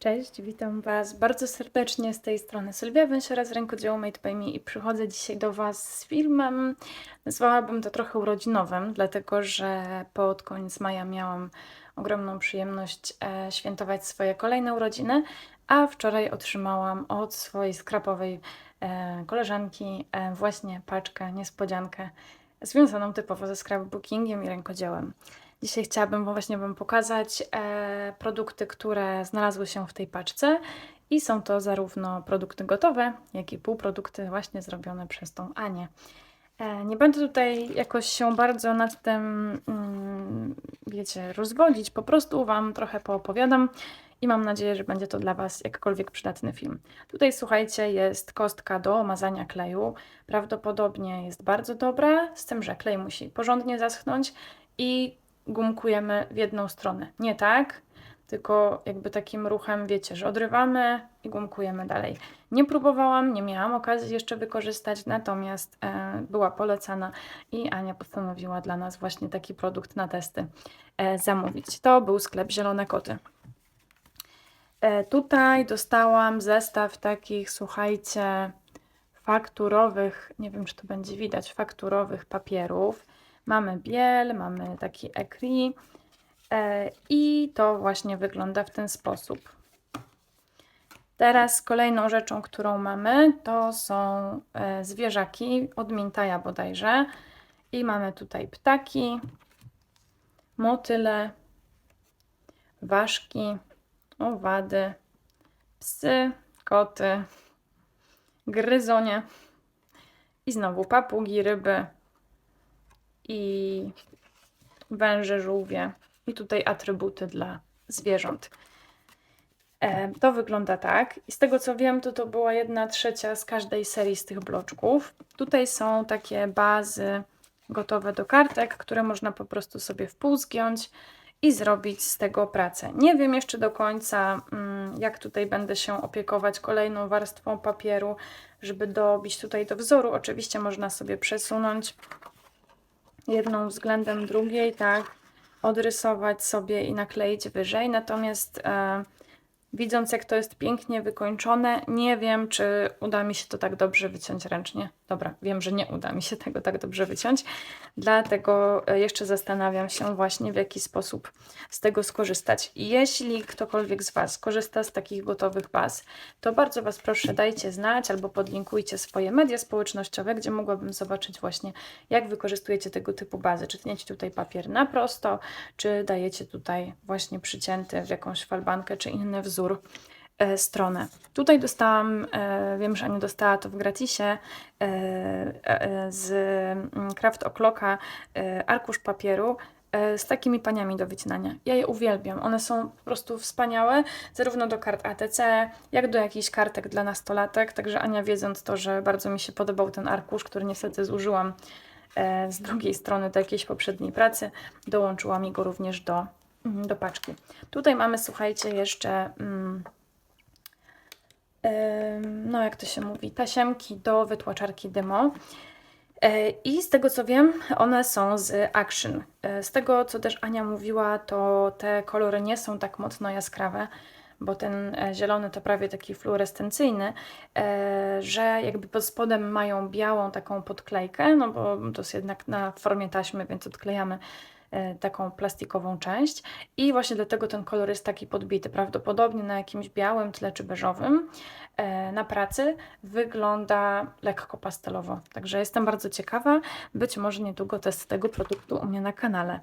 Cześć, witam Was bardzo serdecznie z tej strony Sylwia Węsiora z rękodziełu Made by Me i przychodzę dzisiaj do Was z filmem. Nazwałabym to trochę urodzinowym, dlatego że pod koniec maja miałam ogromną przyjemność e, świętować swoje kolejne urodziny, a wczoraj otrzymałam od swojej skrapowej e, koleżanki e, właśnie paczkę, niespodziankę związaną typowo ze scrapbookingiem i rękodziełem. Dzisiaj chciałabym właśnie Wam pokazać e, produkty, które znalazły się w tej paczce i są to zarówno produkty gotowe, jak i półprodukty właśnie zrobione przez tą Anię. E, nie będę tutaj jakoś się bardzo nad tym, mm, wiecie, rozwodzić, po prostu Wam trochę poopowiadam i mam nadzieję, że będzie to dla Was jakkolwiek przydatny film. Tutaj słuchajcie, jest kostka do mazania kleju. Prawdopodobnie jest bardzo dobra, z tym, że klej musi porządnie zaschnąć i gumkujemy w jedną stronę. Nie tak, tylko jakby takim ruchem, wiecie, że odrywamy i gumkujemy dalej. Nie próbowałam, nie miałam okazji jeszcze wykorzystać, natomiast e, była polecana i Ania postanowiła dla nas właśnie taki produkt na testy e, zamówić. To był sklep Zielone Koty. E, tutaj dostałam zestaw takich, słuchajcie, fakturowych, nie wiem czy to będzie widać, fakturowych papierów. Mamy biel, mamy taki ekri e, i to właśnie wygląda w ten sposób. Teraz kolejną rzeczą, którą mamy, to są e, zwierzaki od Mintaja bodajże. I mamy tutaj ptaki, motyle, ważki, owady, psy, koty, gryzonie i znowu papugi, ryby i węże, żółwie i tutaj atrybuty dla zwierząt. E, To wygląda tak. I z tego co wiem, to to była jedna trzecia z każdej serii z tych bloczków. Tutaj są takie bazy gotowe do kartek, które można po prostu sobie w pół zgiąć i zrobić z tego pracę. Nie wiem jeszcze do końca, mm, jak tutaj będę się opiekować kolejną warstwą papieru, żeby dobić tutaj do wzoru. Oczywiście można sobie przesunąć jedną względem drugiej, tak, odrysować sobie i nakleić wyżej. Natomiast e, widząc, jak to jest pięknie wykończone, nie wiem, czy uda mi się to tak dobrze wyciąć ręcznie. Dobra, wiem, że nie uda mi się tego tak dobrze wyciąć, dlatego e, jeszcze zastanawiam się właśnie, w jaki sposób z tego skorzystać. Jeśli ktokolwiek z Was korzysta z takich gotowych baz, to bardzo Was proszę, dajcie znać albo podlinkujcie swoje media społecznościowe, gdzie mogłabym zobaczyć właśnie, jak wykorzystujecie tego typu bazy. Czy tniecie tutaj papier na prosto, czy dajecie tutaj właśnie przycięty w jakąś falbankę, czy inny wzór stronę. Tutaj dostałam, e, wiem, że Ania dostała to w gratisie e, e, z mm, Craft O'Clocka e, arkusz papieru e, z takimi paniami do wycinania. Ja je uwielbiam. One są po prostu wspaniałe, zarówno do kart ATC, jak do jakichś kartek dla nastolatek. Także Ania, wiedząc to, że bardzo mi się podobał ten arkusz, który niestety zużyłam e, z drugiej strony do jakiejś poprzedniej pracy, dołączyła mi go również do, mm, do paczki. Tutaj mamy, słuchajcie, jeszcze. Mm, no jak to się mówi, tasiemki do wytłaczarki demo. E, I z tego co wiem, one są z Action. E, Z tego co też Ania mówiła, to te kolory nie są tak mocno jaskrawe, bo ten e, zielony to prawie taki fluorescencyjny, że jakby pod spodem mają białą taką podklejkę, no bo to jest jednak na formie taśmy, więc odklejamy taką plastikową część i właśnie dlatego ten kolor jest taki podbity. Prawdopodobnie na jakimś białym tle czy beżowym e, na pracy wygląda lekko pastelowo. Także jestem bardzo ciekawa. Być może niedługo test tego produktu u mnie na kanale.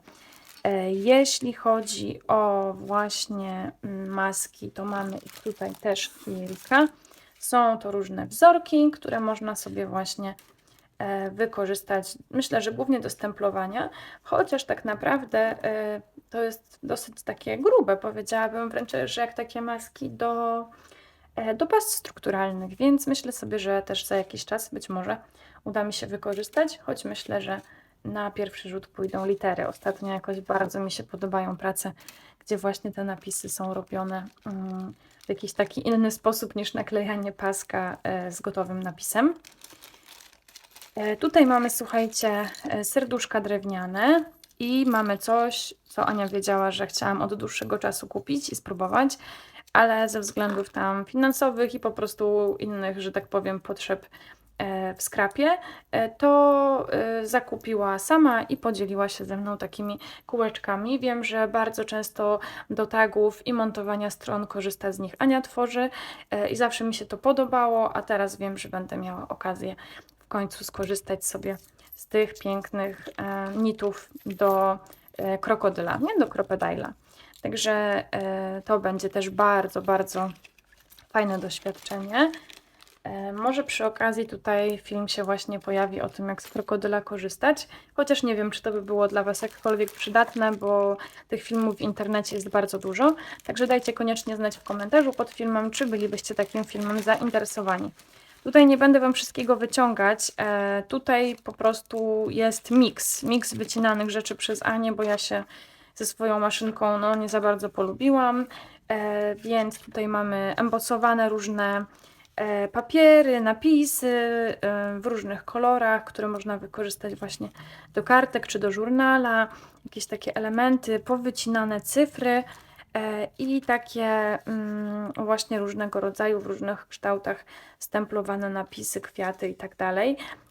E, Jeśli chodzi o właśnie mm, maski, to mamy ich tutaj też kilka. Są to różne wzorki, które można sobie właśnie e, wykorzystać. Myślę, że głównie do stemplowania, chociaż tak naprawdę e, to jest dosyć takie grube, powiedziałabym wręcz, że jak takie maski do, e, do baz strukturalnych, więc myślę sobie, że też za jakiś czas być może uda mi się wykorzystać, choć myślę, że na pierwszy rzut pójdą litery. Ostatnio jakoś bardzo mi się podobają prace, gdzie właśnie te napisy są robione mm, w jakiś taki inny sposób niż naklejanie paska e, z gotowym napisem. E, Tutaj mamy, słuchajcie, e, serduszka drewniane i mamy coś, co Ania wiedziała, że chciałam od dłuższego czasu kupić i spróbować, ale ze względów tam finansowych i po prostu innych, że tak powiem, potrzeb e, w skrapie, to zakupiła sama i podzieliła się ze mną takimi kółeczkami. Wiem, że bardzo często do tagów i montowania stron korzysta z nich Ania tworzy i zawsze mi się to podobało, a teraz wiem, że będę miała okazję w końcu skorzystać sobie z tych pięknych e, nitów do e, krokodyla, nie do krokodajla. Także e, to będzie też bardzo, bardzo fajne doświadczenie. E, Może przy okazji tutaj film się właśnie pojawi o tym, jak z krokodyla korzystać, chociaż nie wiem, czy to by było dla Was jakkolwiek przydatne, bo tych filmów w internecie jest bardzo dużo. Także dajcie koniecznie znać w komentarzu pod filmem, czy bylibyście takim filmem zainteresowani. Tutaj nie będę Wam wszystkiego wyciągać. E, tutaj po prostu jest miks. Miks wycinanych rzeczy przez Anię, bo ja się ze swoją maszynką no, nie za bardzo polubiłam. E, więc tutaj mamy embosowane różne e, papiery, napisy e, w różnych kolorach, które można wykorzystać właśnie do kartek czy do żurnala. Jakieś takie elementy, powycinane cyfry. E, I takie mm, właśnie różnego rodzaju, w różnych kształtach stemplowane napisy, kwiaty i tak.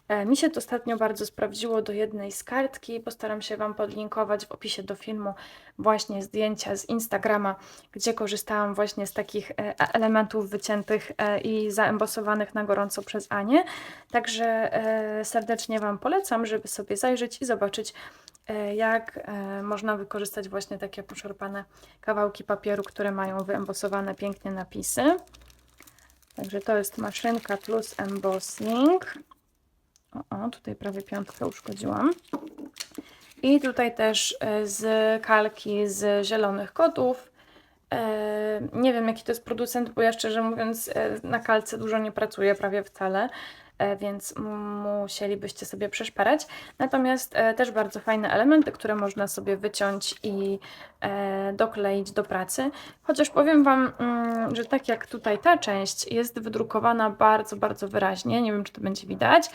E, Mi się to ostatnio bardzo sprawdziło do jednej z kartki. Postaram się Wam podlinkować w opisie do filmu właśnie zdjęcia z Instagrama, gdzie korzystałam właśnie z takich e, elementów wyciętych i zaembosowanych na gorąco przez Anię. Także serdecznie Wam polecam, żeby sobie zajrzeć i zobaczyć, jak e, można wykorzystać właśnie takie poszarpane kawałki papieru, które mają wyembosowane pięknie napisy. Także to jest maszynka plus embossing. O, o, tutaj prawie piątkę uszkodziłam. I tutaj też e, z kalki z zielonych kotów. E, Nie wiem, jaki to jest producent, bo ja szczerze mówiąc e, na kalce dużo nie pracuję, prawie wcale, e, więc musielibyście sobie przeszperać. Natomiast e, też bardzo fajne elementy, które można sobie wyciąć i e, dokleić do pracy. Chociaż powiem Wam, mm, że tak jak tutaj ta część jest wydrukowana bardzo, bardzo wyraźnie, nie wiem, czy to będzie widać.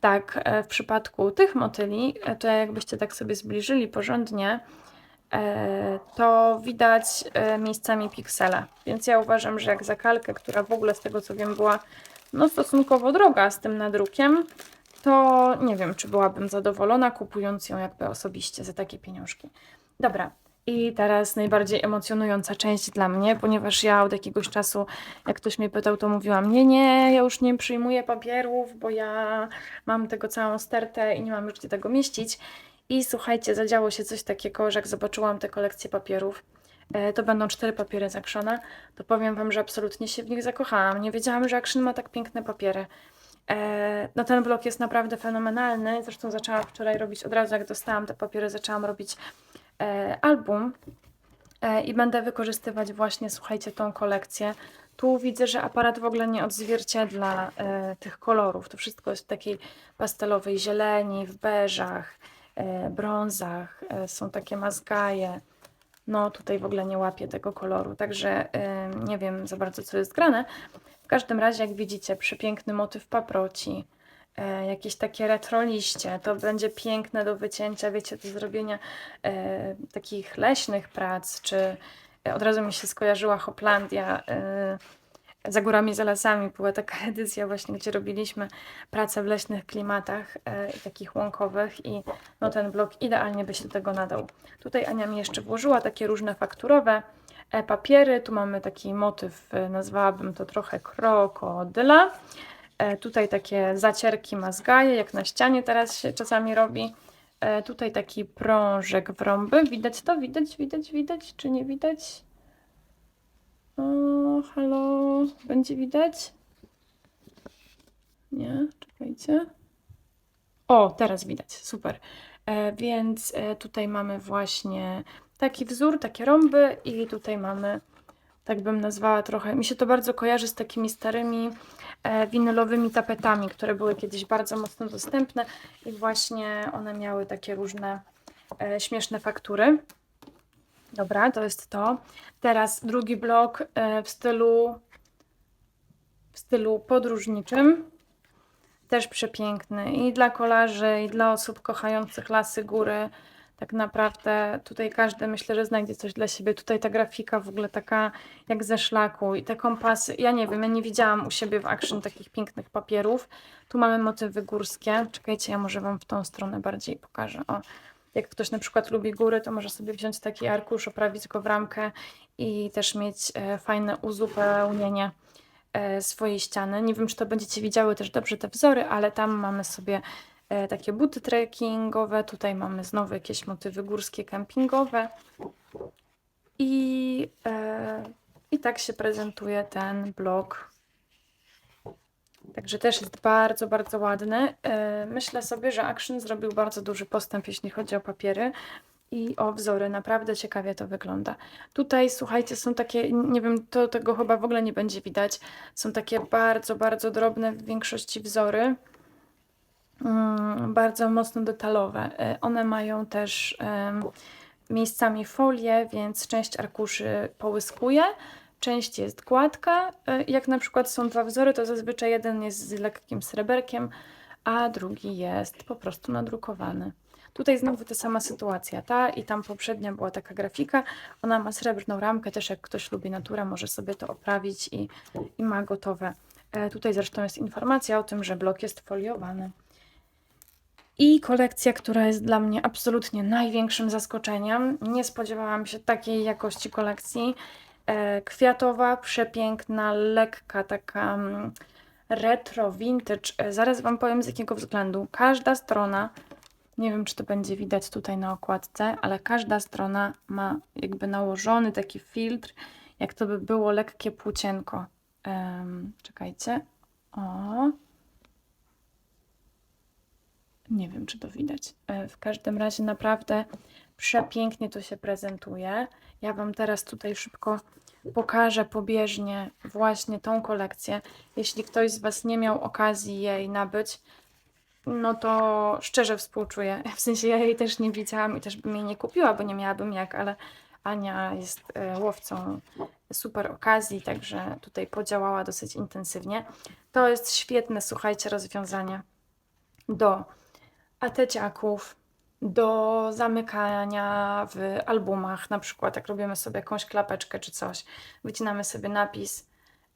Tak, e, w przypadku tych motyli, e, to jakbyście tak sobie zbliżyli porządnie, e, to widać e, miejscami piksele. Więc ja uważam, że jak za kalkę, która w ogóle z tego co wiem była no, stosunkowo droga z tym nadrukiem, to nie wiem, czy byłabym zadowolona kupując ją jakby osobiście za takie pieniążki. Dobra. I teraz najbardziej emocjonująca część dla mnie, ponieważ ja od jakiegoś czasu, jak ktoś mnie pytał, to mówiłam: Nie, nie, ja już nie przyjmuję papierów, bo ja mam tego całą stertę i nie mam już gdzie tego mieścić. I słuchajcie, zadziało się coś takiego, że jak zobaczyłam tę kolekcję papierów, to będą cztery papiery z Actiona, to powiem Wam, że absolutnie się w nich zakochałam. Nie wiedziałam, że Action ma tak piękne papiery. E, No ten blok jest naprawdę fenomenalny. Zresztą zaczęłam wczoraj robić, od razu jak dostałam te papiery, zaczęłam robić e, album e, i będę wykorzystywać właśnie, słuchajcie, tą kolekcję. Tu widzę, że aparat w ogóle nie odzwierciedla e, tych kolorów. To wszystko jest w takiej pastelowej zieleni, w beżach, e, brązach, e, są takie mazgaje. No tutaj w ogóle nie łapię tego koloru, także e, nie wiem za bardzo co jest grane. W każdym razie, jak widzicie, przepiękny motyw paproci, e, jakieś takie retro liście, to będzie piękne do wycięcia, wiecie, do zrobienia e, takich leśnych prac, czy e, od razu mi się skojarzyła Hoplandia, e, za górami, za lasami była taka edycja właśnie, gdzie robiliśmy pracę w leśnych klimatach e, takich łąkowych i no ten blok idealnie by się do tego nadał. Tutaj Ania mi jeszcze włożyła takie różne fakturowe e, papiery. Tu mamy taki motyw, e, nazwałabym to trochę krokodyla. E, Tutaj takie zacierki mazgaje, jak na ścianie teraz się czasami robi. E, Tutaj taki prążek w rąby. Widać to? Widać, widać, widać? Czy nie widać? O, halo, będzie widać? Nie, czekajcie. O, teraz widać, super. E, więc e, tutaj mamy właśnie taki wzór, takie rąby i tutaj mamy, tak bym nazwała trochę, mi się to bardzo kojarzy z takimi starymi e, winylowymi tapetami, które były kiedyś bardzo mocno dostępne i właśnie one miały takie różne e, śmieszne faktury. Dobra, to jest to. Teraz drugi blok e, w stylu w stylu podróżniczym. Też przepiękny i dla kolarzy, i dla osób kochających lasy, góry. Tak naprawdę tutaj każdy myślę, że znajdzie coś dla siebie. Tutaj ta grafika w ogóle taka jak ze szlaku i te kompasy. Ja nie wiem, ja nie widziałam u siebie w Action takich pięknych papierów. Tu mamy motywy górskie. Czekajcie, ja może Wam w tą stronę bardziej pokażę. O, jak ktoś na przykład lubi góry, to może sobie wziąć taki arkusz, oprawić go w ramkę i też mieć e, fajne uzupełnienie e, swojej ściany. Nie wiem, czy to będziecie widziały też dobrze te wzory, ale tam mamy sobie e, takie buty trekkingowe, tutaj mamy znowu jakieś motywy górskie, kempingowe i, i tak się prezentuje ten blog. Także też jest bardzo, bardzo ładny. E, Myślę sobie, że Action zrobił bardzo duży postęp, jeśli chodzi o papiery i o wzory. Naprawdę ciekawie to wygląda. Tutaj, słuchajcie, są takie, nie wiem, to tego chyba w ogóle nie będzie widać. Są takie bardzo, bardzo drobne w większości wzory. Mm, bardzo mocno detalowe. E, One mają też miejscami folię, więc część arkuszy połyskuje, część jest gładka. E, Jak na przykład są dwa wzory, to zazwyczaj jeden jest z lekkim sreberkiem, a drugi jest po prostu nadrukowany. Tutaj znowu ta sama sytuacja, ta i tam poprzednia była taka grafika. Ona ma srebrną ramkę, też jak ktoś lubi naturę, może sobie to oprawić i, i ma gotowe. E, Tutaj zresztą jest informacja o tym, że blok jest foliowany. I kolekcja, która jest dla mnie absolutnie największym zaskoczeniem. Nie spodziewałam się takiej jakości kolekcji. E, Kwiatowa, przepiękna, lekka, taka mm, retro, vintage. E, Zaraz Wam powiem z jakiego względu. Każda strona, nie wiem czy to będzie widać tutaj na okładce, ale każda strona ma jakby nałożony taki filtr, jak to by było lekkie płócienko. Em, czekajcie. O. Nie wiem, czy to widać. E, W każdym razie naprawdę przepięknie to się prezentuje. Ja Wam teraz tutaj szybko pokażę pobieżnie właśnie tą kolekcję. Jeśli ktoś z Was nie miał okazji jej nabyć, no to szczerze współczuję. W sensie ja jej też nie widziałam i też bym jej nie kupiła, bo nie miałabym jak, ale Ania jest e, łowcą super okazji, także tutaj podziałała dosyć intensywnie. To jest świetne, słuchajcie, rozwiązanie do ateciaków, do zamykania w albumach, na przykład jak robimy sobie jakąś klapeczkę czy coś, wycinamy sobie napis,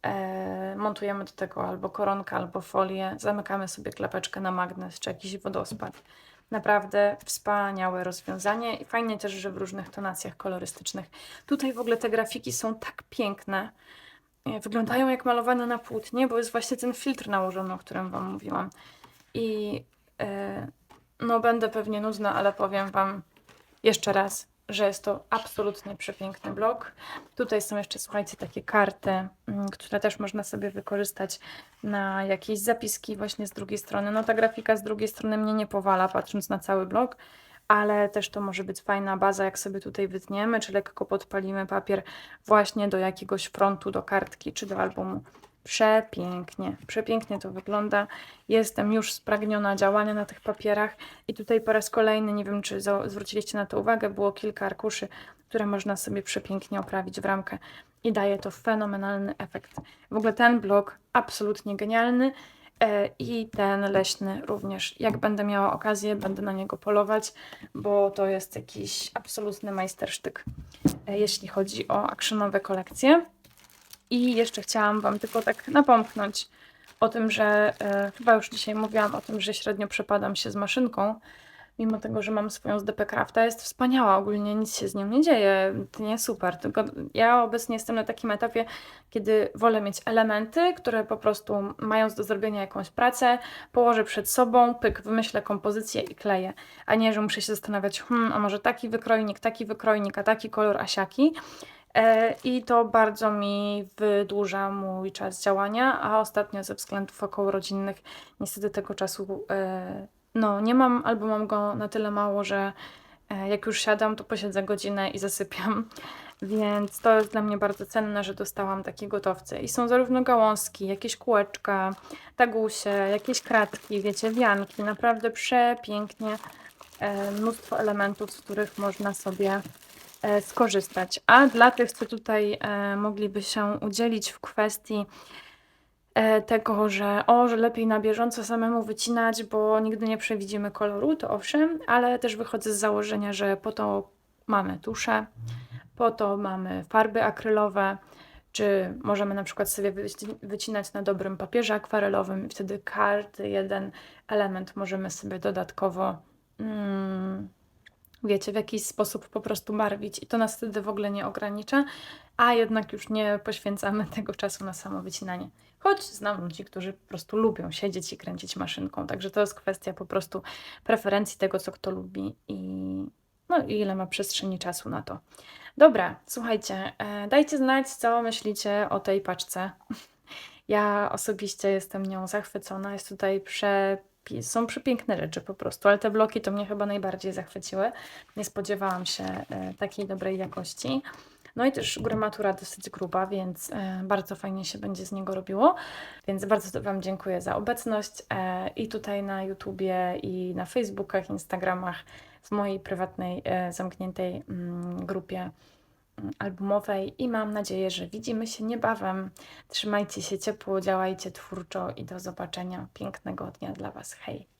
e, montujemy do tego albo koronkę, albo folię, zamykamy sobie klapeczkę na magnes czy jakiś wodospad. Naprawdę wspaniałe rozwiązanie i fajnie też, że w różnych tonacjach kolorystycznych. Tutaj w ogóle te grafiki są tak piękne. e, Wyglądają jak malowane na płótnie, bo jest właśnie ten filtr nałożony, o którym Wam mówiłam. I e, no, będę pewnie nudna, ale powiem Wam jeszcze raz, że jest to absolutnie przepiękny blog. Tutaj są jeszcze, słuchajcie, takie karty, mm, które też można sobie wykorzystać na jakieś zapiski właśnie z drugiej strony. No ta grafika z drugiej strony mnie nie powala, patrząc na cały blog, ale też to może być fajna baza, jak sobie tutaj wytniemy, czy lekko podpalimy papier właśnie do jakiegoś frontu, do kartki, czy do albumu. Przepięknie, przepięknie to wygląda. Jestem już spragniona działania na tych papierach i tutaj po raz kolejny, nie wiem czy zwróciliście na to uwagę, było kilka arkuszy, które można sobie przepięknie oprawić w ramkę i daje to fenomenalny efekt. W ogóle ten blok absolutnie genialny e, i ten leśny również. Jak będę miała okazję, będę na niego polować, bo to jest jakiś absolutny majstersztyk, e, jeśli chodzi o actionowe kolekcje. I jeszcze chciałam Wam tylko tak napomknąć o tym, że e, chyba już dzisiaj mówiłam o tym, że średnio przepadam się z maszynką, mimo tego, że mam swoją z DP Crafta. Jest wspaniała, ogólnie nic się z nią nie dzieje, to nie super. Tylko ja obecnie jestem na takim etapie, kiedy wolę mieć elementy, które po prostu mając do zrobienia jakąś pracę, położę przed sobą, pyk, wymyślę kompozycję i kleję, a nie, że muszę się zastanawiać, hmm, a może taki wykrojnik, taki wykrojnik, a taki kolor, a siaki. E, I to bardzo mi wydłuża mój czas działania, a ostatnio ze względów okołorodzinnych niestety tego czasu e, no, nie mam, albo mam go na tyle mało, że e, jak już siadam, to posiedzę godzinę i zasypiam. Więc to jest dla mnie bardzo cenne, że dostałam takie gotowce. I są zarówno gałązki, jakieś kółeczka, tagusie, jakieś kratki, wiecie, wianki. Naprawdę przepięknie. Mnóstwo elementów, z których można sobie skorzystać. A dla tych, co tutaj e, mogliby się udzielić w kwestii e, tego, że o, że lepiej na bieżąco samemu wycinać, bo nigdy nie przewidzimy koloru, to owszem, ale też wychodzę z założenia, że po to mamy tusze, po to mamy farby akrylowe, czy możemy na przykład sobie wyci- wycinać na dobrym papierze akwarelowym i wtedy każdy jeden element możemy sobie dodatkowo, mm, wiecie, w jakiś sposób po prostu barwić i to nas wtedy w ogóle nie ogranicza, a jednak już nie poświęcamy tego czasu na samo wycinanie. Choć znam ludzi, którzy po prostu lubią siedzieć i kręcić maszynką, także to jest kwestia po prostu preferencji tego, co kto lubi i no ile ma przestrzeni czasu na to. Dobra, słuchajcie, e, dajcie znać, co myślicie o tej paczce. Ja osobiście jestem nią zachwycona. Jest tutaj przepi- są przepiękne rzeczy po prostu, ale te bloki to mnie chyba najbardziej zachwyciły. Nie spodziewałam się e, takiej dobrej jakości. No i też gramatura dosyć gruba, więc e, bardzo fajnie się będzie z niego robiło. Więc bardzo Wam dziękuję za obecność e, i tutaj na YouTubie, i na Facebookach, Instagramach, w mojej prywatnej, zamkniętej mm, grupie albumowej i mam nadzieję, że widzimy się niebawem. Trzymajcie się ciepło, działajcie twórczo i do zobaczenia. Pięknego dnia dla Was. Hej!